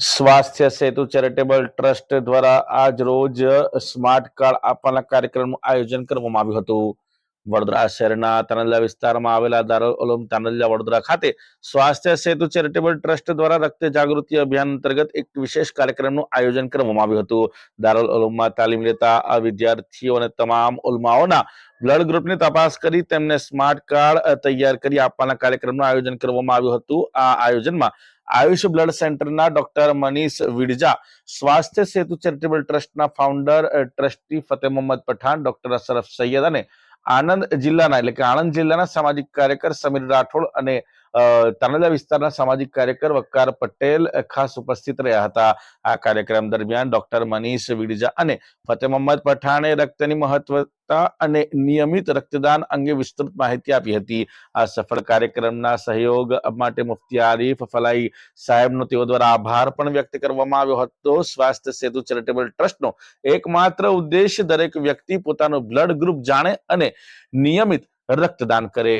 સ્વાસ્થ્ય Setu charitable trust દ્વારા આજ રોજ સ્માર્ટ કાર્ડ આપવાના કાર્યક્રમનું આયોજન કરવામાં આવ્યું હતું. વડોદરા શહેરના તાનલિયા વિસ્તારમાં આવેલા દારૂલ ઉલૂમ તાનલિયા વડોદરા ખાતે સ્વાસ્થ્ય સેતુ ચેરિટેબલ ટ્રસ્ટ દ્વારા રક્ત જાગૃતિ અભિયાન અંતર્ગત એક વિશેષ કાર્યક્રમનું આયોજન કરવામાં આવ્યું હતું. દારૂલ ઉલૂમમાં તાલીમ લેતા આ વિદ્યાર્થીઓ અને તમામ ઉલમાઓના બ્લડ ગ્રુપની તપાસ કરી તેમને સ્માર્ટ કાર્ડ તૈયાર કરી આપવાના કાર્યક્રમનું આયોજન કરવામાં આવ્યું હતું. આ આયોજનમાં આયુષ બ્લડ સેન્ટરના ડોક્ટર મનીષ વિડજા સ્વાસ્થ્ય સેતુ ચેરિટેબલ ટ્રસ્ટના founder trustee Fateh Mohammad Pathan doctor Ashraf Sayed અને આણંદ જિલ્લાના એટલે કે આણંદ જિલ્લાના સામાજિક કાર્યકર સમીર રાઠોડ અને અ, તાનાલા વિસ્તારના સામાજિક કાર્યકર વક્કાર પટેલ ખાસ ઉપસ્થિત રહ્યા હતા. આ કાર્યક્રમ દરમિયાન ડોક્ટર મનીષ વિડજા અને ફતેહ મોહમ્મદ પઠાણે રક્તની મહત્વતા અને નિયમિત રક્તદાન અંગે વિસ્તૃત માહિતી આપી હતી. આ સફળ કાર્યક્રમના સહયોગ માટે મુફતી આરીફ ફલાઈ સાહેબનો તેઓ દ્વારા આભાર પણ વ્યક્ત કરવામાં આવ્યો હતો. સ્વાસ્થ્ય સેતુ ચેરિટેબલ ટ્રસ્ટનો એકમાત્ર ઉદ્દેશ દરેક વ્યક્તિ પોતાનું બ્લડ ગ્રુપ જાણે અને નિયમિત રક્તદાન કરે.